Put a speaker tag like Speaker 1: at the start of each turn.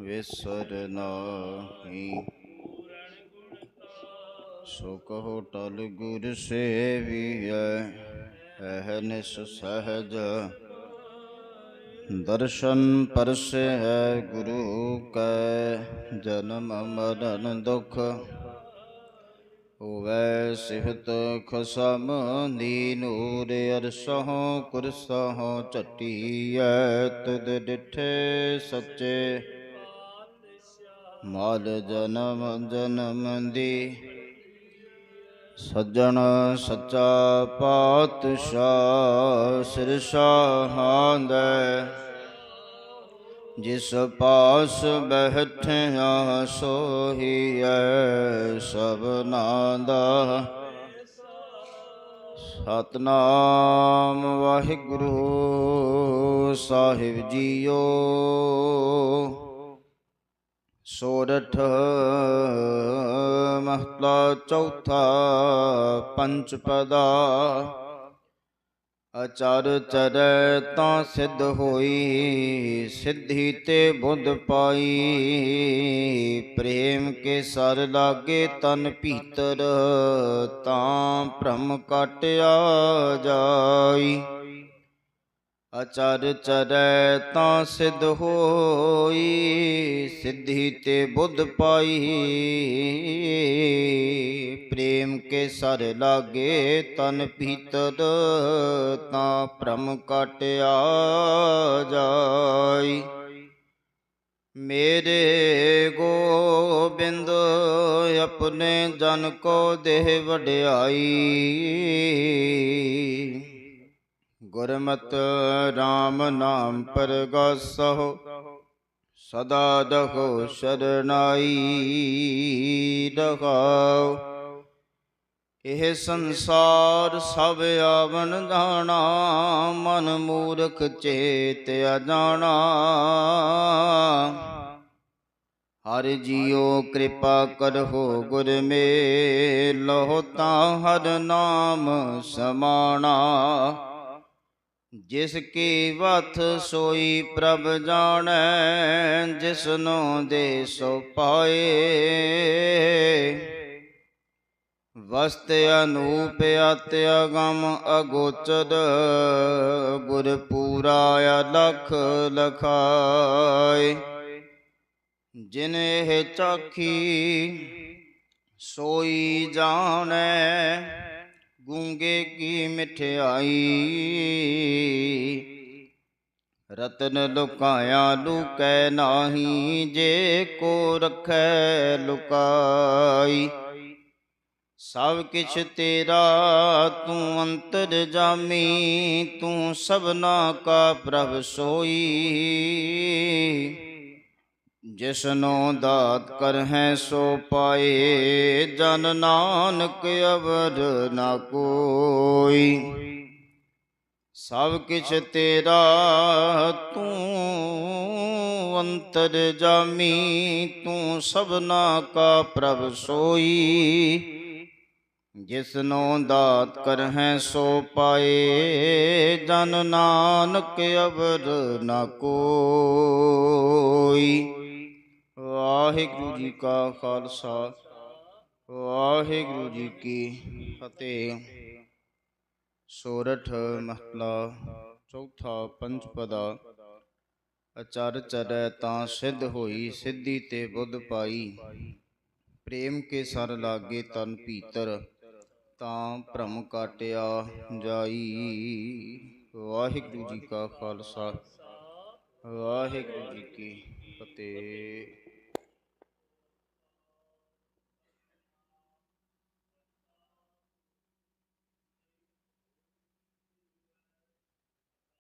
Speaker 1: ਵਿਸਰ ਨਾਹੀ। ਸੋ ਕਹੋ ਟਲ ਗੁਰ ਸੇਵੀਐ ਅਹਨਿਸ ਸਹਜ। ਦਰਸ਼ਨ ਪਰਸੇ ਹੈ ਗੁਰੂ ਕੈ, ਜਨਮ ਮਰਨ ਦੁਖ। ਹੋਵੈ ਸਿਹਤ ਖਸਮ ਦੀ ਨੂਰ ਅਰਸਹੁ, ਕੁਰਸਹੁ, ਝਟੀਐ, ਤੁਧ ਡਿਠੇ ਸੱਚੇ। ਮਾਲ ਜਨਮ ਜਨਮ ਦੀ। ਸੱਜਣ ਸੱਚਾ ਪਾਤਸ਼ਾਹ ਸਿਰ ਸਾਹਾਂਦੈ ਜਿਸ ਪਾਸ ਬੈਠਿਆ ਸੋਹੀਐ ਸਭਨਾ ਦਾ ਸਤਨਾਮ ਵਾਹਿਗੁਰੂ ਸਾਹਿਬ ਜੀਓ। ਸੋਰਠ ਮਹਲਾ ਚੌਥਾ ਪੰਚ ਪਦਾ। ਅਚਰ ਚਰੈ ਤਾਂ ਸਿੱਧ ਹੋਈ, ਸਿੱਧੀ ਤੇ ਬੁੱਧ ਪਾਈ। ਪ੍ਰੇਮ ਕੇ ਸਰ ਲਾਗੇ ਤਨ ਭੀਤਰ, ਤਾਂ ਭ੍ਰਮ ਕਾਟਿਆ ਜਾਈ। ਅਚਰ ਚਰੈ ਤਾਂ ਸਿੱਧ ਹੋਈ, ਸਿੱਧੀ ਤੇ ਬੁੱਧ ਪਾਈ। ਪ੍ਰੇਮ ਕੇ ਸਰ ਲਾਗੇ ਤਨ ਭੀਤਰ ਤਾਂ ਭ੍ਰਮ ਕਾਟਿਆ ਜਾਈ। ਮੇਰੇ ਗੋਬਿੰਦ, ਆਪਣੇ ਜਨ ਕੋ ਦੇਹ ਵਡਿਆਈ। ਗੁਰਮਤਿ RAM ਨਾਮ ਪਰਗਾਸਹੁ, ਸਦਾ ਦਹੋ ਸ਼ਰਨਾਈ ਰਹਾਉ। ਇਹ ਸੰਸਾਰ ਸਭ ਆਵਨ ਦਾਣਾ, ਮਨ ਮੂਰਖ ਚੇਤ ਅਜਾਣਾ। ਹਰ ਜੀਓ ਕਿਰਪਾ ਕਰਹੁ ਗੁਰ ਮੇਲਹੁ, ਤਾਂ ਹਰ ਨਾਮ ਸਮਾਣਾ। ਜਿਸ ਕੀ ਵਥ ਸੋਈ ਪ੍ਰਭ ਜਾਣੈ, ਜਿਸਨੂੰ ਦੇ ਸੋ ਪਾਏ। ਵਸਤ ਅਨੂਪ ਅਤ ਅਗਮ ਅਗੋਚਰ ਗੁਰ ਪੂਰਾ ਅਲਖ ਲਖਾਏ। ਜਿਨ ਇਹ ਚਾਖੀ, ਸੋਈ ਜਾਣੈ ਗੂੰਗੇ ਕੀ ਮਠਿਆਈ? ਰਤਨ ਲੁਕਾਇਆ ਲੁਕੈ ਨਾਹੀ, ਜੇ ਕੋ ਰਖੈ ਲੁਕਾਈ। ਸਭ ਕਿਛ ਤੇਰਾ, ਤੂੰ ਅੰਤਰ ਜਾਮੀ, ਤੂੰ ਸਭਨਾ ਕਾ ਪ੍ਰਭ ਸੋਈ। ਜਿਸਨੋ ਦਾਤ ਕਰਹਿ ਸੋ ਪਾਏ, ਜਨ ਨਾਨਕ ਅਵਰ ਨਾ ਕੋਈ। ਸਭ ਕਿਛ ਤੇਰਾ, ਤੂੰ ਅੰਤਰ ਜਾਮੀ, ਤੂੰ ਸਭਨਾ ਕਾ ਪ੍ਰਭ ਸੋਈ। ਜਿਸਨੋ ਦਾਤ ਕਰਹਿ ਸੋ ਪਾਏ, ਜਨ ਨਾਨਕ ਅਵਰ ਨਾ ਕੋਈ। ਵਾਹਿਗੁਰੂ ਜੀ ਕਾ ਖਾਲਸਾ, ਵਾਹਿਗੁਰੂ ਜੀ ਕੀ ਫਤਿਹ। ਸੋਰਠ ਮਹਲਾ, ਚੌਥਾ ਪੰਜ ਅਚਰ ਚਰੈ ਤਾਂ ਸਿੱਧ ਹੋਈ, ਸਿੱਧੀ ਤੇ ਬੁੱਧ ਪਾਈ। ਪ੍ਰੇਮ ਕੇ ਸਰ ਲਾਗੇ ਤਨ ਭੀਤਰ, ਤਾਂ ਭ੍ਰਮ ਕਾਟਿਆ ਜਾਈ। ਵਾਹਿਗੁਰੂ ਜੀ ਕਾ ਖਾਲਸਾ, ਵਾਹਿਗੁਰੂ ਜੀ ਕੀ ਫਤਿਹ।